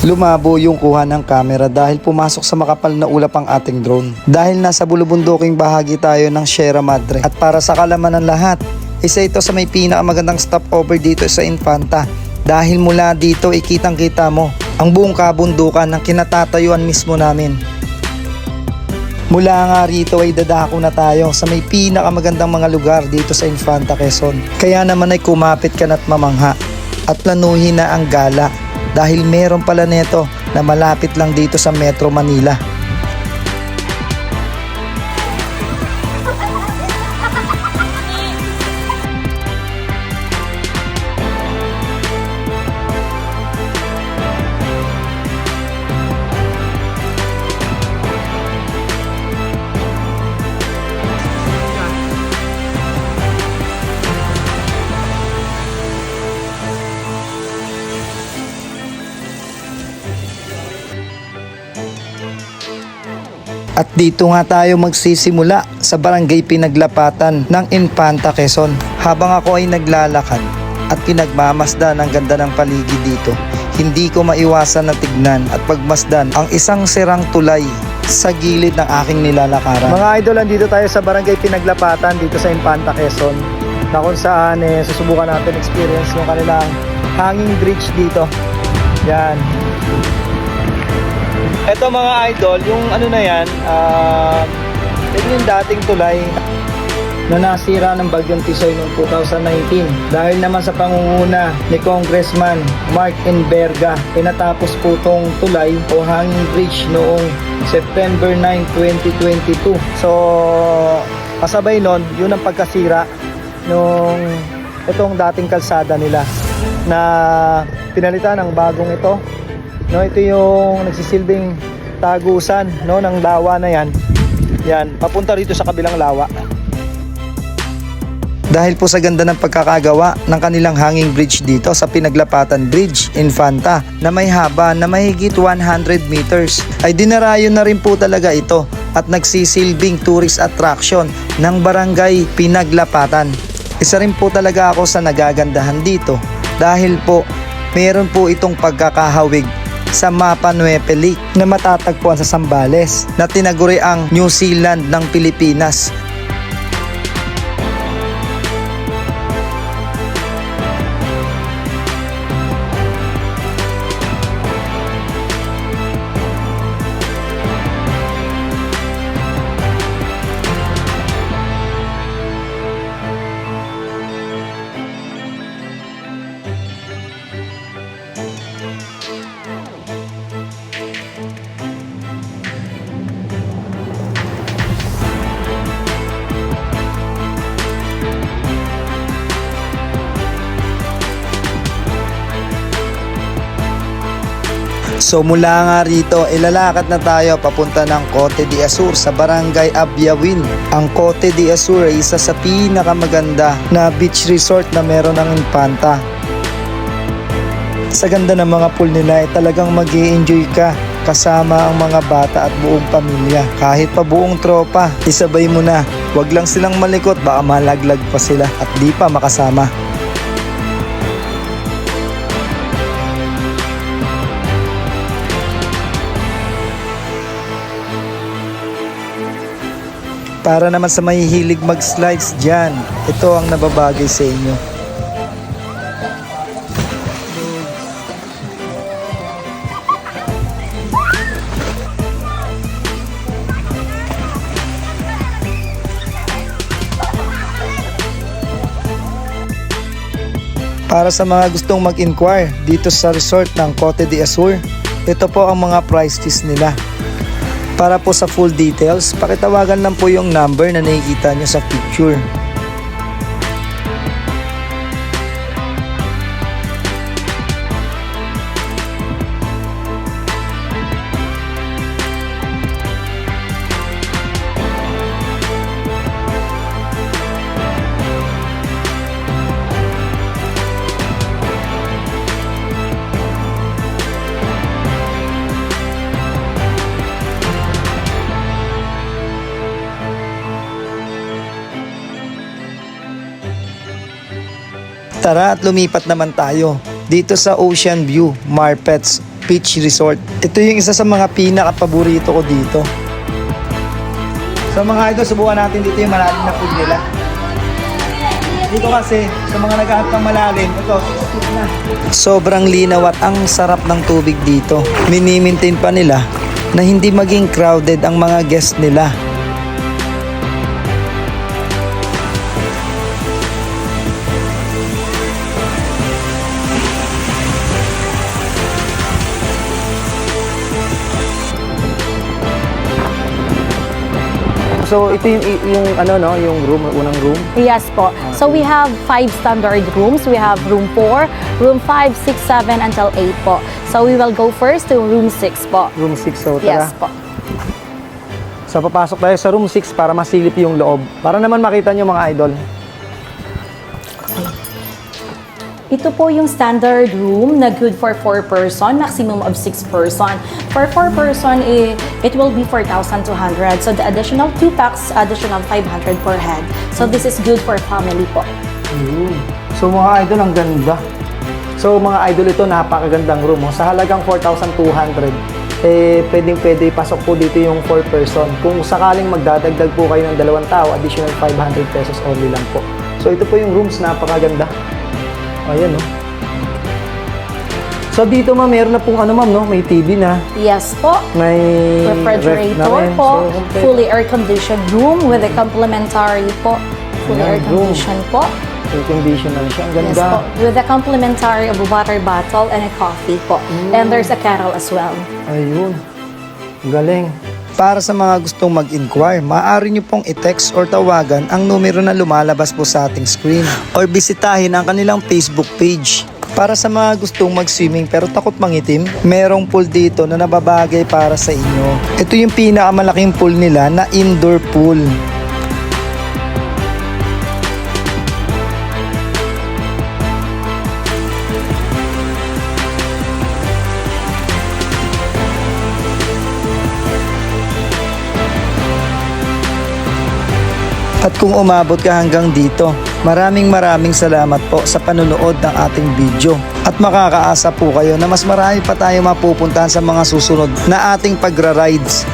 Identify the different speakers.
Speaker 1: Lumabo yung kuha ng camera dahil pumasok sa makapal na ulap ang ating drone. Dahil nasa bulubunduking bahagi tayo ng Sierra Madre. At para sa kalaman ng lahat, isa ito sa may pinakamagandang stopover dito sa Infanta. Dahil mula dito ikitang kita mo ang buong kabundukan ng kinatatayuan mismo namin. Mula nga rito ay dadako na tayo sa may pinakamagandang mga lugar dito sa Infanta Quezon. Kaya naman ay kumapit ka na't mamangha at planuhin na ang gala dahil meron pala neto na malapit lang dito sa Metro Manila. At dito nga tayo magsisimula sa barangay Pinaglapatan ng Infanta Quezon. Habang ako ay naglalakad at pinagmamasdan ang ganda ng paligid dito, hindi ko maiwasan na tignan at pagmasdan ang isang sirang tulay sa gilid ng aking nilalakaran. Mga idol, andito tayo sa barangay Pinaglapatan dito sa Infanta Quezon na kung saan eh, susubukan natin experience yung kanilang hanging bridge dito. Yan. Ito mga idol, yung ano na yan, uh, yung dating tulay na nasira ng Bagyong Tisoy noong 2019. Dahil naman sa pangunguna ni Congressman Mark Enverga, pinatapos po tong tulay o hanging bridge noong September 9, 2022. So, kasabay nun, yun ang pagkasira nung itong dating kalsada nila na pinalitan ng bagong ito No, ito yung nagsisilbing tagusan no ng lawa na yan. Yan, papunta rito sa kabilang lawa. Dahil po sa ganda ng pagkakagawa ng kanilang hanging bridge dito sa Pinaglapatan Bridge, Infanta, na may haba na mahigit 100 meters, ay dinarayo na rin po talaga ito at nagsisilbing tourist attraction ng barangay Pinaglapatan. Isa rin po talaga ako sa nagagandahan dito dahil po meron po itong pagkakahawig sa Mapa Nuepe Lake na matatagpuan sa Sambales na tinaguri ang New Zealand ng Pilipinas. So mula nga rito, ilalakad na tayo papunta ng Cote de Azur sa Barangay Abyawin. Ang Cote de Azur ay isa sa pinakamaganda na beach resort na meron ng Infanta. Sa ganda ng mga pool nila ay talagang mag enjoy ka kasama ang mga bata at buong pamilya. Kahit pa buong tropa, isabay mo na. Huwag lang silang malikot, baka malaglag pa sila at di pa makasama. Para naman sa mahihilig mag-slides dyan, ito ang nababagay sa inyo. Para sa mga gustong mag-inquire dito sa resort ng Cote de Azur, ito po ang mga price fees nila. Para po sa full details, pakitawagan lang po yung number na nakikita nyo sa picture. Tara at lumipat naman tayo dito sa Ocean View Marpets Beach Resort. Ito yung isa sa mga pinaka-paborito ko dito. So mga idol, subukan natin dito yung malalim na pool nila. Dito kasi, sa mga naghahanap ng malalim, ito, 6 feet na. Sobrang linaw at ang sarap ng tubig dito. Minimaintain pa nila na hindi maging crowded ang mga guest nila.
Speaker 2: So ito yung, yung ano no, yung room, unang room.
Speaker 3: Yes po. So we have five standard rooms. We have room 4, room 5, 6, 7 until 8 po. So we will go first to room 6 po.
Speaker 2: Room 6 so tara.
Speaker 3: Yes po.
Speaker 2: So papasok tayo sa room 6 para masilip yung loob. Para naman makita nyo mga idol.
Speaker 3: Ito po yung standard room na good for 4 person, maximum of 6 person. For 4 person, eh, it will be 4,200. So the additional 2 packs, additional 500 per head. So this is good for family po.
Speaker 2: Ayun. So mga idol, ang ganda. So mga idol, ito napakagandang room. oh. Sa halagang 4,200, eh, pwedeng pwede ipasok po dito yung 4 person. Kung sakaling magdadagdag po kayo ng dalawang tao, additional 500 pesos only lang po. So ito po yung rooms, napakaganda. Ayan, no? So dito ma'am, meron na pong ano ma'am, no? May TV na,
Speaker 3: Yes po.
Speaker 2: may ref na
Speaker 3: refrigerator
Speaker 2: rin.
Speaker 3: po,
Speaker 2: So, complete.
Speaker 3: fully air-conditioned room with a complimentary po. Fully
Speaker 2: Ayan, room.
Speaker 3: air-conditioned po.
Speaker 2: Air condition na siya. Ang
Speaker 3: Yes
Speaker 2: ganda.
Speaker 3: po. With a complimentary of water bottle and a coffee po.
Speaker 2: Mm.
Speaker 3: And there's a kettle as well.
Speaker 2: Ayun. Galing.
Speaker 1: Para sa mga gustong mag-inquire, maaari nyo pong i-text or tawagan ang numero na lumalabas po sa ating screen or bisitahin ang kanilang Facebook page. Para sa mga gustong mag-swimming pero takot mangitim, merong pool dito na nababagay para sa inyo. Ito yung pinakamalaking pool nila na indoor pool. At kung umabot ka hanggang dito, maraming maraming salamat po sa panunood ng ating video. At makakaasa po kayo na mas marami pa tayo mapupuntahan sa mga susunod na ating pagra-rides.